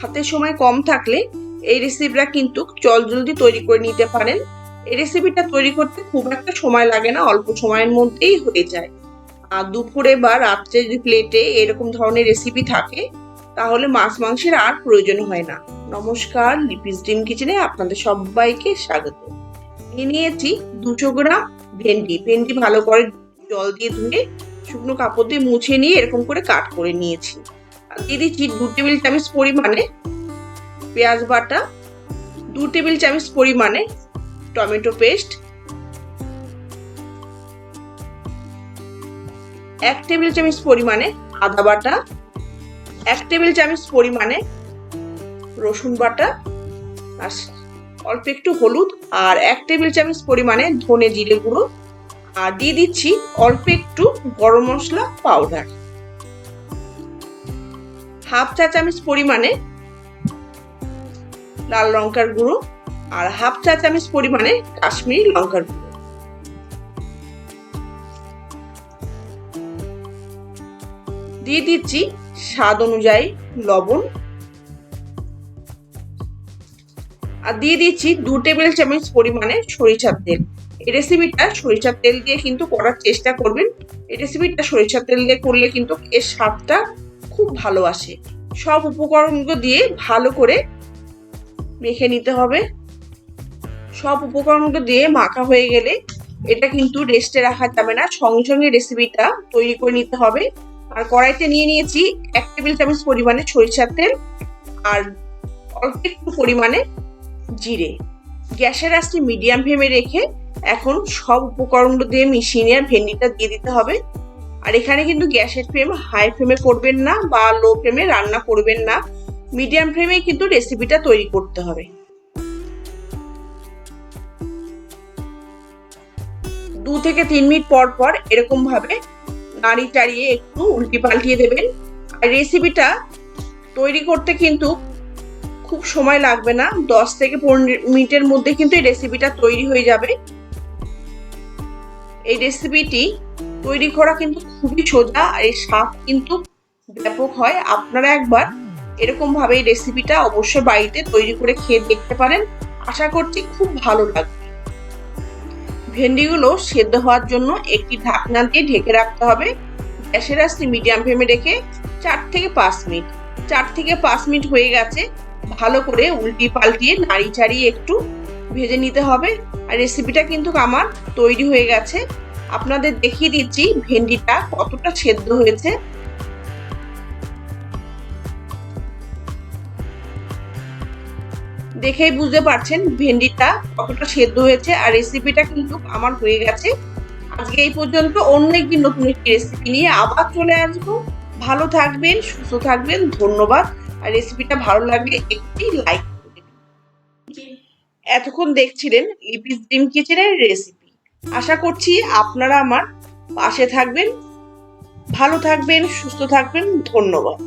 হাতে সময় কম থাকলে এই রেসিপিটা কিন্তু জল জলদি তৈরি করে নিতে পারেন। এই রেসিপিটা তৈরি করতে খুব একটা সময় লাগে না, অল্প সময়ের মধ্যেই হয়ে যায়। আর দুপুরে বা রাত্রে যদি প্লেটে এরকম ধরনের রেসিপি থাকে, তাহলে মাছ মাংসের আর প্রয়োজন হয় না। নমস্কার, লিপিস ডিম কিচেনে আপনাদের সবাইকে স্বাগত। নিয়ে নিয়েছি দুশো গ্রাম ভেন্ডি। ভেন্ডি ভালো করে জল দিয়ে ধুয়ে শুকনো কাপড় দিয়ে মুছে নিয়ে এরকম করে কাট করে নিয়েছি। দিয়ে দিচ্ছি দু টেবিল চামচ পরিমাণে পেঁয়াজ বাটা, দু টেবিল চামচ পরিমাণে টমেটো পেস্ট, এক টেবিল চামচ পরিমাণে আদা বাটা, এক টেবিল চামচ পরিমাণে রসুন বাটা অল্প একটু হলুদ আর এক টেবিল চামচ পরিমাণে ধনে জিরে গুঁড়ো। আর দিয়ে দিচ্ছি অল্প একটু গরম মশলা পাউডার। হাফ চা চামচ পরিমাণে লাল লঙ্কার গুঁড়ো আর হাফ চা চামচ পরিমাণে কাশ্মীরি লঙ্কার গুঁড়ো। দিয়ে দিচ্ছি স্বাদ অনুযায়ী লবণ। আর দিয়ে দিচ্ছি দু টেবিল চামচ পরিমাণে সরিষার তেল। এই রেসিপিটা সরিষার তেল দিয়ে কিন্তু করার চেষ্টা করবেন। এই রেসিপিটা সরিষার তেল দিয়ে করলে কিন্তু এর স্বাদটা ভালো আসে। সব উপকরণগুলো দিয়ে ভালো করে মেখে নিতে হবে। সব উপকরণগুলো দিয়ে মাখা হয়ে গেলে এটা কিন্তু রেস্টে রাখা যাবে না। সঙ্গে সঙ্গে রেসিপিটা তৈরি করে নিতে হবে। আর কড়াইতে নিয়ে নিয়েছি এক টেবিল চামচ পরিমাণে সরিষার তেল আর অল্প একটু পরিমাণে জিরে। গ্যাসের আঁচটি মিডিয়াম ফ্লেমে রেখে এখন সব উপকরণগুলো দিয়ে মিশিয়ে নিয়ে ভেন্ডিটা দিয়ে দিতে হবে। আর এখানে কিন্তু গ্যাসের ফ্লেম হাই ফ্লেমে করবেন না বা লো ফ্লেমে রান্না করবেন না। মিডিয়াম ফ্লেমে কিন্তু রেসিপিটা তৈরি করতে হবে। দু থেকে তিন মিনিট পর পর এরকম ভাবে নাড়ি চাড়িয়ে একটু উল্টি পাল্টিয়ে দেবেন। আর রেসিপিটা তৈরি করতে কিন্তু খুব সময় লাগবে না। দশ থেকে পনেরো মিনিটের মধ্যে কিন্তু এই রেসিপিটা তৈরি হয়ে যাবে। এই রেসিপিটি তৈরি করা কিন্তু খুবই সোজা আর এর স্বাদ কিন্তু ব্যাপক হয়। আপনারা একবার এরকম ভাবে এই রেসিপিটা অবশ্যই বাড়িতে তৈরি করে খেয়ে দেখতে পারেন। আশা করছি খুব ভালো লাগবে। ভেন্ডিগুলো সেদ্ধ হওয়ার জন্য একটি ঢাকনা দিয়ে ঢেকে রাখতে হবে। গ্যাসের আস্তে মিডিয়াম ফ্লেমে রেখে চার থেকে পাঁচ মিনিট। চার থেকে পাঁচ মিনিট হয়ে গেছে। ভালো করে উল্টি পাল্টিয়ে নাড়ি চাড়িয়ে একটু ভেজে নিতে হবে। আর রেসিপিটা কিন্তু আমার তৈরি হয়ে গেছে। আপনাদের দেখিয়ে দিচ্ছি ভেন্ডিটা কতটা সেদ্ধ হয়েছে। দেখেই বুঝতে পারছেন ভেন্ডিটা কতটা সেদ্ধ হয়েছে আর রেসিপিটা কিন্তু আমার হয়ে গেছে। আজকে এই পর্যন্ত অন্য একটি নতুন একটি রেসিপি নিয়ে আবার চলে আসব। ভালো থাকবেন, সুস্থ থাকবেন, ধন্যবাদ। আর রেসিপিটা ভালো লাগলে একটি লাইক এতক্ষণ দেখছিলেন লিপিস ড্রিম কিচেনের রেসিপি। আশা করছি আপনারা আমার পাশে থাকবেন ভালো থাকবেন সুস্থ থাকবেন ধন্যবাদ।